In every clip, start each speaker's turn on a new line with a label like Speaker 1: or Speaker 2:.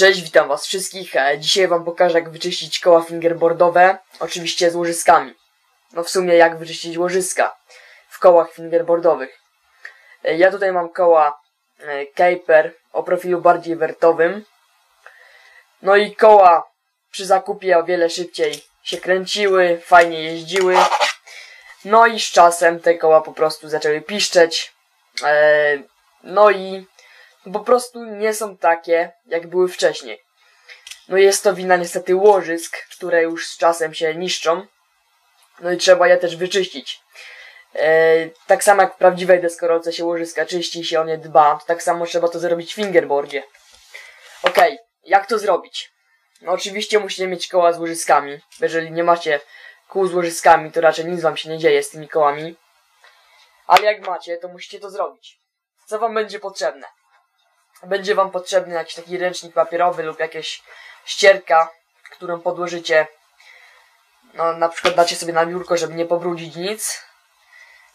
Speaker 1: Cześć, witam was wszystkich. E, Dzisiaj wam pokażę jak wyczyścić koła fingerboardowe, oczywiście z łożyskami. No w sumie jak wyczyścić łożyska w kołach fingerboardowych. E, Ja tutaj mam koła e, Caper o profilu bardziej wertowym. No i koła przy zakupie o wiele szybciej się kręciły, fajnie jeździły. No i z czasem te koła po prostu zaczęły piszczeć. No i po prostu nie są takie, jak były wcześniej. No jest to wina niestety łożysk, które już z czasem się niszczą. No i trzeba je też wyczyścić. E, tak samo jak w prawdziwej deskorolce się łożyska czyści, się o nie dba, to tak samo trzeba to zrobić w fingerboardzie. Okej, jak to zrobić? No oczywiście musicie mieć koła z łożyskami. Jeżeli nie macie kół z łożyskami, to raczej nic wam się nie dzieje z tymi kołami. Ale jak macie, to musicie to zrobić. Co wam będzie potrzebne? Będzie wam potrzebny jakiś taki ręcznik papierowy lub jakieś ścierka, którą podłożycie. No, na przykład dacie sobie na biurko, żeby nie pobrudzić nic.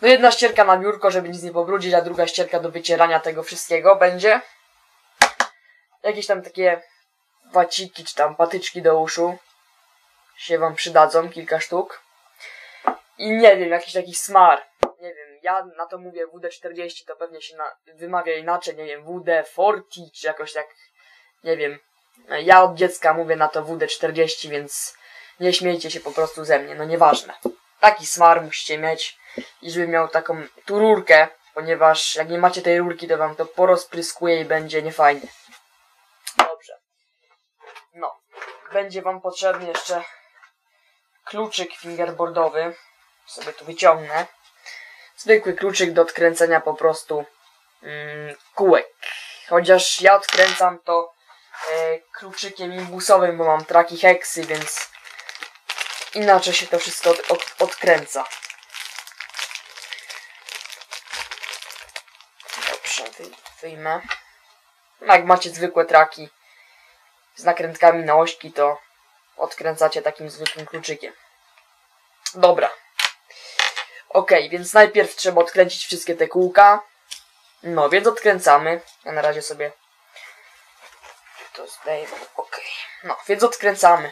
Speaker 1: No, jedna ścierka na biurko, żeby nic nie pobrudzić, a druga ścierka do wycierania tego wszystkiego będzie. Jakieś tam takie waciki, czy tam patyczki do uszu się wam przydadzą, kilka sztuk. I nie wiem, jakiś taki smar. Ja na to mówię WD-40, to pewnie się na, wymawia inaczej, nie wiem, WD-40, czy jakoś tak, nie wiem. Ja od dziecka mówię na to WD-40, więc nie śmiejcie się po prostu ze mnie, no nieważne. Taki smar musicie mieć i żeby miał taką tu rurkę, ponieważ jak nie macie tej rurki, to wam to porozpryskuje i będzie niefajnie. Dobrze. No, będzie wam potrzebny jeszcze kluczyk fingerboardowy. Sobie tu wyciągnę zwykły kluczyk do odkręcenia po prostu mm, kółek. Chociaż ja odkręcam to e, kluczykiem imbusowym, bo mam traki heksy, więc inaczej się to wszystko od, od, odkręca. Dobrze, wy, wyjmę. No, jak macie zwykłe traki z nakrętkami na ośki, to odkręcacie takim zwykłym kluczykiem. Dobra. Ok, więc najpierw trzeba odkręcić wszystkie te kółka. No, więc odkręcamy. Ja na razie sobie to zdejmę. Ok. No, więc odkręcamy.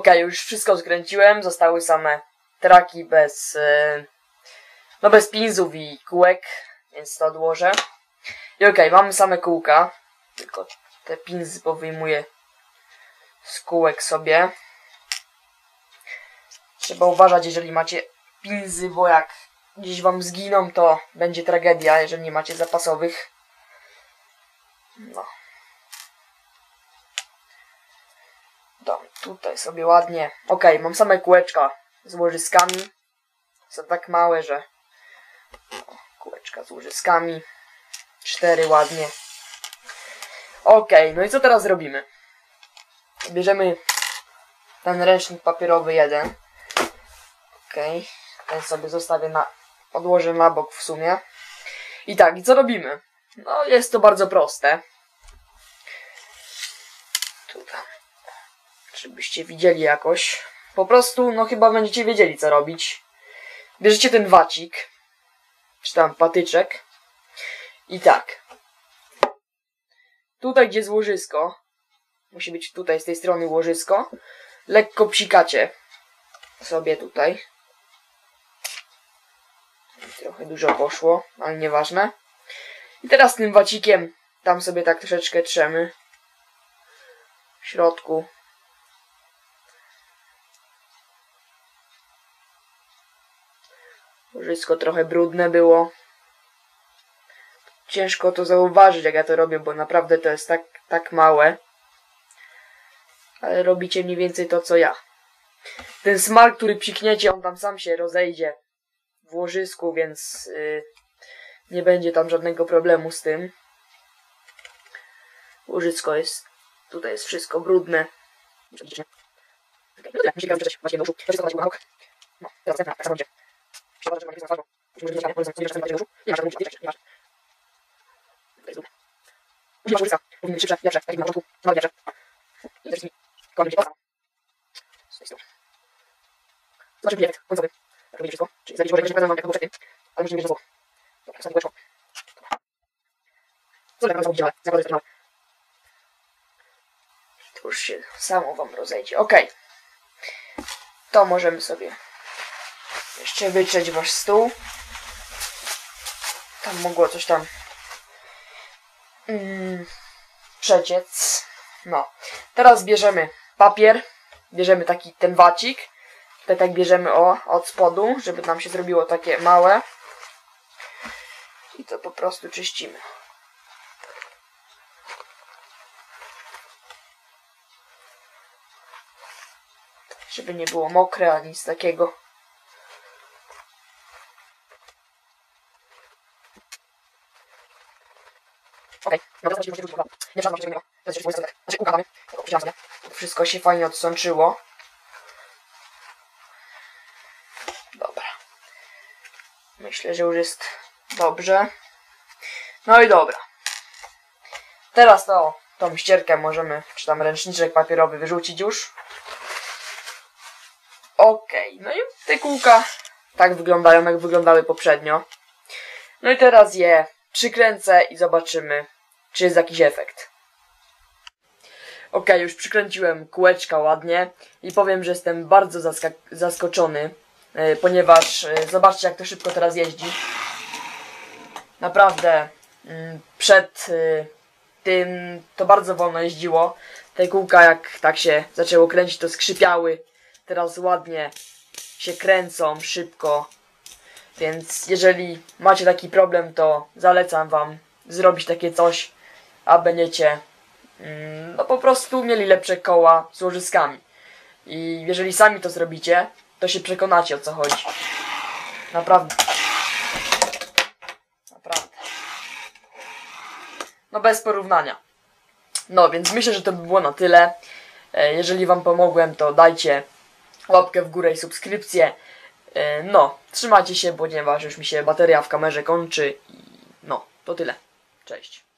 Speaker 1: Ok, już wszystko skręciłem, zostały same traki bez, e, no bez pinzów i kółek, więc to odłożę. I ok, mamy same kółka, tylko te pinzy powyjmuję z kółek sobie. Trzeba uważać, jeżeli macie pinzy, bo jak gdzieś wam zginą, to będzie tragedia, jeżeli nie macie zapasowych. No. Tutaj sobie ładnie. Ok, mam same kółeczka z łożyskami. Są tak małe, że... Kółeczka z łożyskami. Cztery ładnie. Ok, no i co teraz robimy? Bierzemy ten ręcznik papierowy jeden. Ok, ten sobie zostawię na... Odłożę na bok w sumie. I tak, i co robimy? No, jest to bardzo proste. Żebyście widzieli jakoś. Po prostu, no chyba będziecie wiedzieli co robić. Bierzecie ten wacik, czy tam patyczek i tak. Tutaj gdzie jest łożysko, musi być tutaj z tej strony łożysko, lekko psikacie sobie tutaj. Trochę dużo poszło, ale nieważne. I teraz tym wacikiem tam sobie tak troszeczkę trzemy w środku Wszystko trochę brudne było. Ciężko to zauważyć, jak ja to robię, bo naprawdę to jest tak, tak małe. Ale robicie mniej więcej to, co ja. Ten smal, który psikniecie, on tam sam się rozejdzie w łożysku, więc yy, Nie będzie tam żadnego problemu z tym. Łożysko jest... Tutaj jest wszystko brudne. No teraz następna, tak samo Musimy jest. Powinny być szybsze, lepsze, takie na początku. Nawet lepsze. I też mi kończy się Z tej strony. Zobaczymy efekt końcowy. Jak będzie wszystko. Czyli zabić może nie mam jak poprzednim. Ale musimy mieć na słowo. Dobra, ostatnie kółeczko. Co tak naprawdę ale zakładać to małe. To już się samo wam rozejdzie. Okej. To możemy sobie jeszcze wytrzeć wasz stół. Tam mogło coś tam mm, przeciec. No. Teraz bierzemy papier. Bierzemy taki ten wacik. Tutaj tak bierzemy o, od spodu, żeby nam się zrobiło takie małe. I to po prostu czyścimy. Żeby nie było mokre, ani nic takiego. No teraz musimy rzucić Nie trzeba się ma. To jest mój Znaczy sobie. Wszystko się fajnie odsączyło. Dobra. Myślę, że już jest dobrze. No i dobra. Teraz to, tą ścierkę możemy, czy tam ręczniczek papierowy wyrzucić już. Okej, okay. no i te kółka tak wyglądają, jak wyglądały poprzednio. No i teraz je przykręcę i zobaczymy, czy jest jakiś efekt. Ok, już przykręciłem kółeczka ładnie i powiem, że jestem bardzo zaskoczony, yy, ponieważ yy, zobaczcie jak to szybko teraz jeździ. Naprawdę yy, przed tym to bardzo wolno jeździło. Te kółka jak tak się zaczęło kręcić to skrzypiały. Teraz ładnie się kręcą szybko. Więc jeżeli macie taki problem to zalecam wam zrobić takie coś a będziecie mm, no po prostu mieli lepsze koła z łożyskami. I jeżeli sami to zrobicie, to się przekonacie o co chodzi. Naprawdę. Naprawdę. No bez porównania. No więc myślę, że to by było na tyle. E, jeżeli wam pomogłem, to dajcie łapkę w górę i subskrypcję. E, no, trzymajcie się, ponieważ już mi się bateria w kamerze kończy. No, to tyle. Cześć.